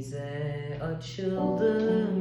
Denize açıldım.